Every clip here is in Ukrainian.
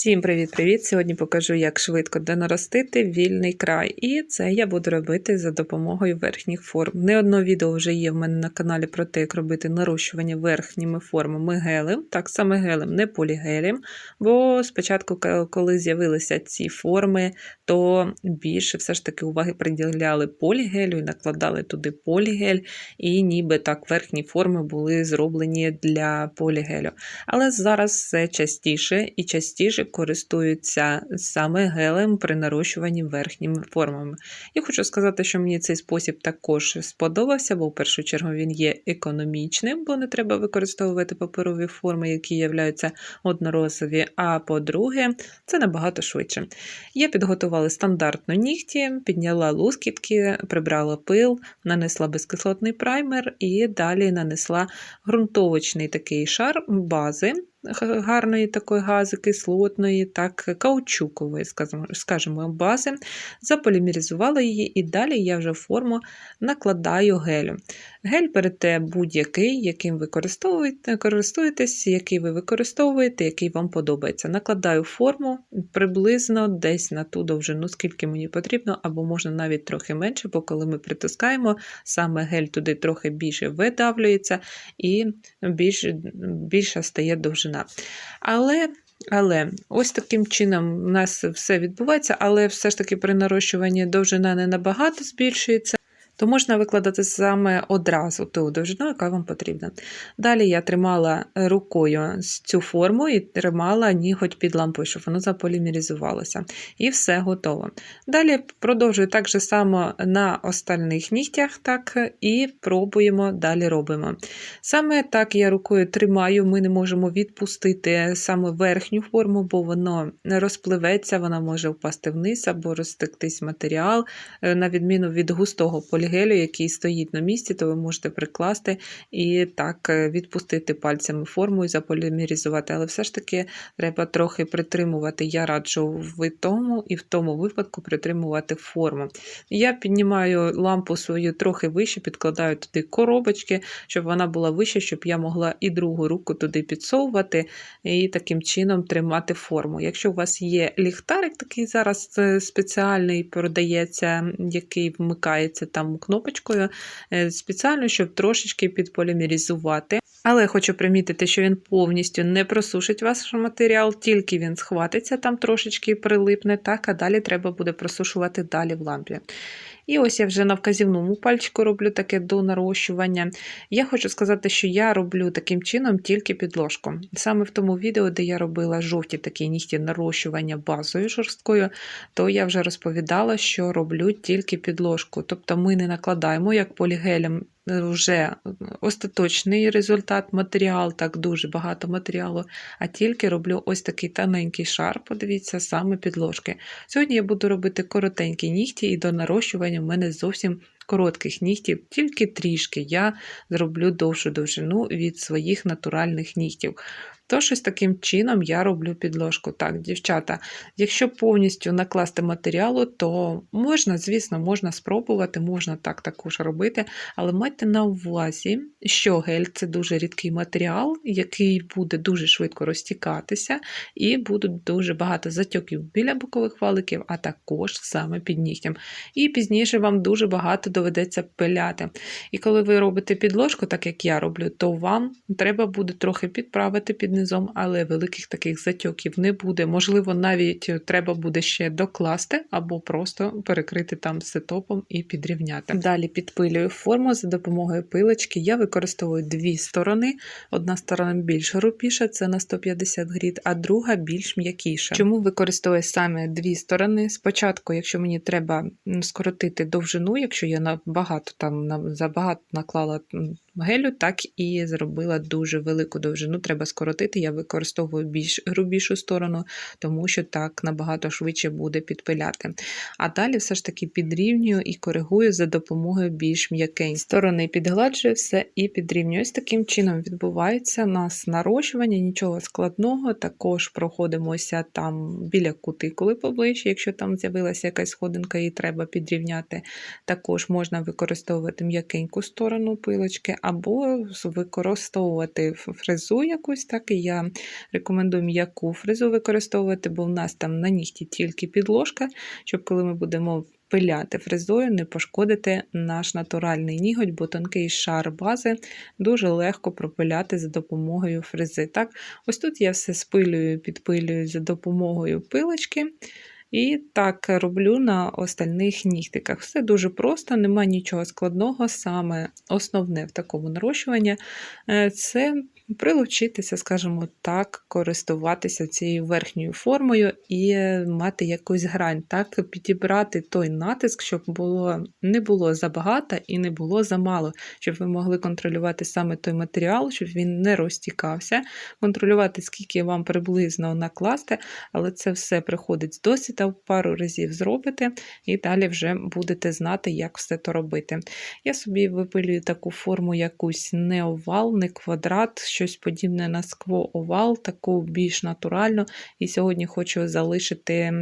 Всім привіт-привіт! Сьогодні покажу, як швидко донаростити вільний край. І це я буду робити за допомогою верхніх форм. Не одно відео вже є в мене на каналі про те, як робити нарощування верхніми формами гелем, так саме гелем, не полігелем. Бо спочатку, коли з'явилися ці форми, то більше все ж таки уваги приділяли полігелю і накладали туди полігель, і ніби так верхні форми були зроблені для полігелю. Але зараз все частіше і частіше користуються саме гелем при нарощуванні верхніми формами. Я хочу сказати, що мені цей спосіб також сподобався, бо в першу чергу він є економічним, бо не треба використовувати паперові форми, які являються одноразові. А по-друге, це набагато швидше. Я підготувала стандартно нігті, підняла лускітки, прибрала пил, нанесла безкислотний праймер і далі нанесла ґрунтовочний такий шар бази гарної такої гази, кислотної, так, каучукової, скажімо, бази, заполімеризувала її, і далі я вже форму накладаю гелю. Гель берете будь-який, яким ви користуєтесь, який ви використовуєте, який вам подобається. Накладаю форму приблизно десь на ту довжину, скільки мені потрібно, або можна навіть трохи менше, бо коли ми притискаємо, саме гель туди трохи більше видавлюється і більш, більша стає довжина. Але але ось таким чином у нас все відбувається, але все ж таки при нарощуванні довжина не набагато збільшується то можна викладати саме одразу ту довжину, яка вам потрібна. Далі я тримала рукою цю форму і тримала ніготь під лампою, щоб воно заполімеризувалося. І все готово. Далі продовжую так же само на остальних нігтях, так, і пробуємо, далі робимо. Саме так я рукою тримаю, ми не можемо відпустити саме верхню форму, бо воно розпливеться, вона може впасти вниз або розтектись матеріал, е, на відміну від густого поліграфу гелю, який стоїть на місці, то ви можете прикласти і так е, відпустити пальцями форму і заполімеризувати. Але все ж таки треба трохи притримувати. Я раджу в тому і в тому випадку притримувати форму. Я піднімаю лампу свою трохи вище, підкладаю туди коробочки, щоб вона була вища, щоб я могла і другу руку туди підсовувати і таким чином тримати форму. Якщо у вас є ліхтарик, такий зараз е, спеціальний продається, який вмикається там кнопочкою е, спеціально, щоб трошечки підполімерізувати. Але хочу примітити, що він повністю не просушить ваш матеріал, тільки він схватиться, там трошечки прилипне, так, а далі треба буде просушувати далі в лампі. І ось я вже на вказівному пальчику роблю таке до нарощування. Я хочу сказати, що я роблю таким чином тільки підложку. Саме в тому відео, де я робила жовті такі нігті нарощування базою жорсткою, то я вже розповідала, що роблю тільки підложку. Тобто ми не накладаємо як полігелем вже остаточний результат, матеріал, так дуже багато матеріалу, а тільки роблю ось такий тоненький шар, подивіться, саме підложки. Сьогодні я буду робити коротенькі нігті, і до нарощування в мене зовсім коротких нігтів, тільки трішки я зроблю довшу довжину від своїх натуральних нігтів. То щось таким чином я роблю підложку. Так, дівчата, якщо повністю накласти матеріалу, то можна, звісно, можна спробувати, можна так також робити, але майте на увазі, що гель це дуже рідкий матеріал, який буде дуже швидко розтікатися, і будуть дуже багато затьоків біля бокових валиків, а також саме під нігтям. І пізніше вам дуже багато доведеться пиляти. І коли ви робите підложку, так як я роблю, то вам треба буде трохи підправити під низом, але великих таких затьоків не буде. Можливо, навіть треба буде ще докласти або просто перекрити там сетопом і підрівняти. Далі підпилюю форму за допомогою пилочки. Я використовую дві сторони. Одна сторона більш грубіша, це на 150 грід, а друга більш м'якіша. Чому використовую саме дві сторони? Спочатку, якщо мені треба скоротити довжину, якщо я набагато там забагато наклала гелю, так і зробила дуже велику довжину. Треба скоротити. Я використовую більш грубішу сторону, тому що так набагато швидше буде підпиляти. А далі все ж таки підрівнюю і коригую за допомогою більш м'якень. Сторони підгладжую все і підрівнюю. Ось таким чином відбувається у нас нарощування, нічого складного. Також проходимося там біля кутикули поближче, якщо там з'явилася якась сходинка і треба підрівняти. Також можна використовувати м'якеньку сторону пилочки або використовувати фрезу якусь, так і я рекомендую м'яку фрезу використовувати, бо в нас там на нігті тільки підложка, щоб коли ми будемо пиляти фрезою, не пошкодити наш натуральний ніготь, бо тонкий шар бази дуже легко пропиляти за допомогою фрези. Так, Ось тут я все спилюю, підпилюю за допомогою пилочки. І так роблю на остальних нігтиках. Все дуже просто, нема нічого складного. Саме основне в такому нарощуванні е, це прилучитися, скажімо так, користуватися цією верхньою формою і мати якусь грань, так, підібрати той натиск, щоб було, не було забагато і не було замало, щоб ви могли контролювати саме той матеріал, щоб він не розтікався, контролювати, скільки вам приблизно накласти, але це все приходить з досвіду, пару разів зробите, і далі вже будете знати, як все то робити. Я собі випилюю таку форму, якусь не овал, не квадрат щось подібне на скво-овал, таку більш натуральну. І сьогодні хочу залишити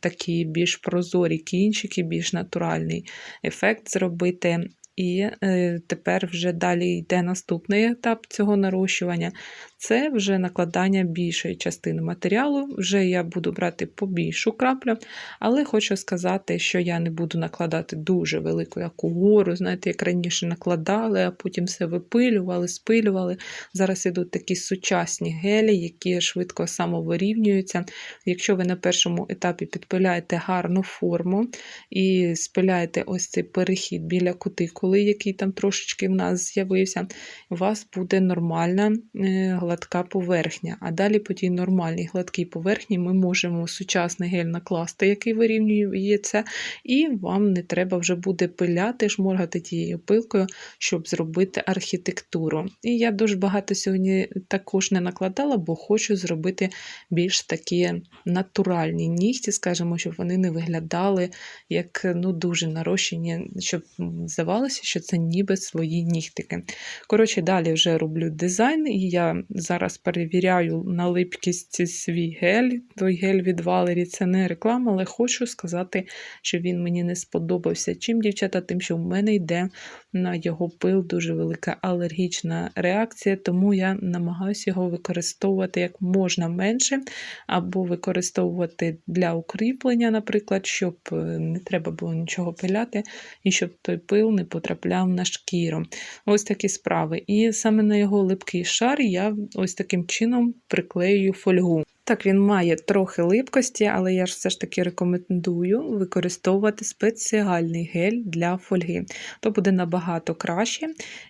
такі більш прозорі кінчики, більш натуральний ефект зробити. І е, тепер вже далі йде наступний етап цього нарощування. Це вже накладання більшої частини матеріалу. Вже я буду брати побільшу краплю, але хочу сказати, що я не буду накладати дуже велику як угору. Знаєте, як раніше накладали, а потім все випилювали, спилювали. Зараз ідуть такі сучасні гелі, які швидко самовирівнюються. Якщо ви на першому етапі підпиляєте гарну форму і спиляєте ось цей перехід біля кутикули, який там трошечки в нас з'явився, у вас буде нормальна е, гладка поверхня. А далі по тій нормальній гладкій поверхні ми можемо сучасний гель накласти, який вирівнює це, і вам не треба вже буде пиляти, шморгати тією пилкою, щоб зробити архітектуру. І я дуже багато сьогодні також не накладала, бо хочу зробити більш такі натуральні нігті, скажімо, щоб вони не виглядали як ну, дуже нарощені, щоб здавалося, що це ніби свої нігтики. Коротше, далі вже роблю дизайн, і я зараз перевіряю на липкість свій гель. Той гель від Валері це не реклама, але хочу сказати, що він мені не сподобався. Чим, дівчата, тим, що в мене йде на його пил дуже велика алергічна реакція, тому я намагаюся його використовувати як можна менше, або використовувати для укріплення, наприклад, щоб е, не треба було нічого пиляти, і щоб той пил не потрапляв на шкіру. Ось такі справи. І саме на його липкий шар я ось таким чином приклеюю фольгу. Так, він має трохи липкості, але я ж все ж таки рекомендую використовувати спеціальний гель для фольги. То буде набагато краще,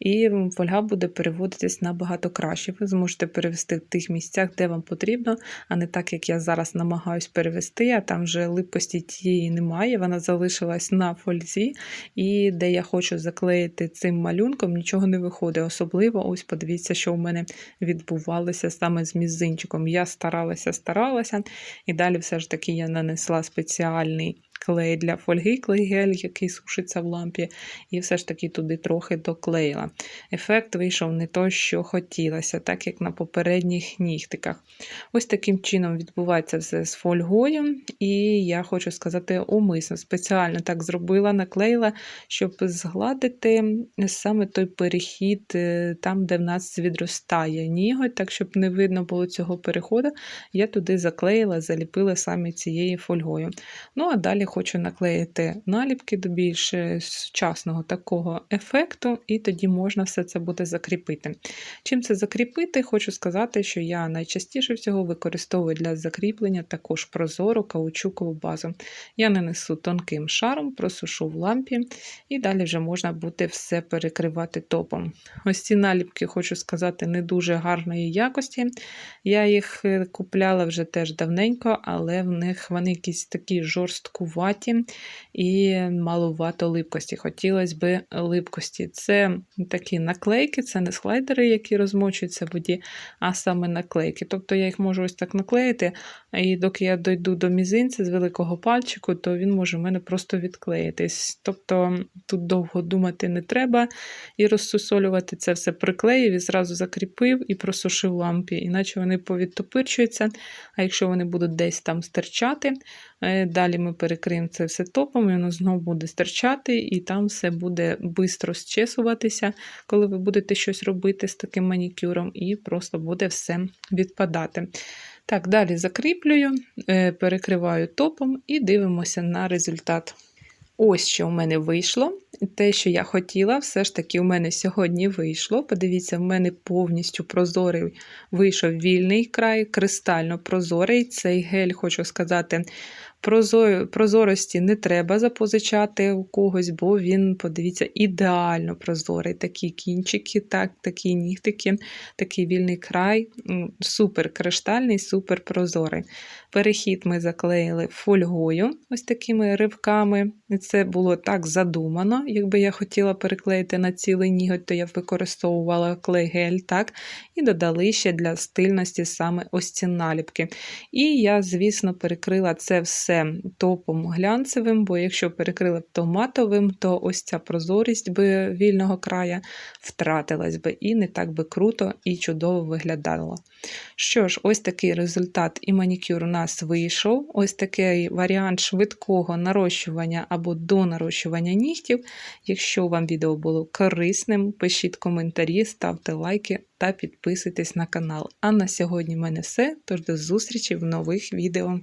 і фольга буде переводитись набагато краще. Ви зможете перевести в тих місцях, де вам потрібно, а не так, як я зараз намагаюсь перевести, а там вже липкості тієї немає, вона залишилась на фользі, і де я хочу заклеїти цим малюнком, нічого не виходить. Особливо, ось подивіться, що у мене відбувалося саме з мізинчиком. Я старалася старалася, старалася. І далі все ж таки я нанесла спеціальний клей для фольги, клей-гель, який сушиться в лампі, і все ж таки туди трохи доклеїла. Ефект вийшов не той, що хотілося, так як на попередніх нігтиках. Ось таким чином відбувається все з фольгою, і я хочу сказати, умисно, спеціально так зробила, наклеїла, щоб згладити саме той перехід, е, там, де в нас відростає ніготь, так щоб не видно було цього переходу, я туди заклеїла, заліпила саме цією фольгою. Ну, а далі хочу наклеїти наліпки до більш е, сучасного такого ефекту, і тоді можна все це буде закріпити. Чим це закріпити, хочу сказати, що я найчастіше всього використовую для закріплення також прозору каучукову базу. Я нанесу тонким шаром, просушу в лампі, і далі вже можна буде все перекривати топом. Ось ці наліпки, хочу сказати, не дуже гарної якості. Я їх е, купляла вже теж давненько, але в них вони якісь такі жорсткуваті суховаті і маловато липкості. Хотілося б липкості. Це такі наклейки, це не слайдери, які розмочуються в воді, а саме наклейки. Тобто я їх можу ось так наклеїти, і доки я дойду до мізинця з великого пальчику, то він може в мене просто відклеїтись. Тобто тут довго думати не треба і розсусолювати це все приклеїв і зразу закріпив і просушив лампі, іначе вони повідтопирчуються. А якщо вони будуть десь там стирчати, далі ми перекриємо це все топом, і воно знову буде стирчати, і там все буде швидко зчесуватися, коли ви будете щось робити з таким манікюром, і просто буде все відпадати. Так, далі закріплюю, е, перекриваю топом і дивимося на результат. Ось що у мене вийшло. Те, що я хотіла, все ж таки у мене сьогодні вийшло. Подивіться, в мене повністю прозорий вийшов вільний край, кристально прозорий. Цей гель, хочу сказати, прозорості не треба запозичати у когось, бо він, подивіться, ідеально прозорий. Такі кінчики, так, такі нігтики, такий вільний край, супер криштальний, супер прозорий. Перехід ми заклеїли фольгою, ось такими ривками. І Це було так задумано. Якби я хотіла переклеїти на цілий ніготь, то я використовувала клей-гель, так, і додали ще для стильності саме ось ці наліпки. І я, звісно, перекрила це все топом глянцевим, бо якщо перекрила б то матовим, то ось ця прозорість би вільного края втратилась би і не так би круто і чудово виглядало. Що ж, ось такий результат і манікюр у нас вийшов. Ось такий варіант швидкого нарощування або до нарощування нігтів. Якщо вам відео було корисним, пишіть коментарі, ставте лайки та підписуйтесь на канал. А на сьогодні в мене все. Тож до зустрічі в нових відео.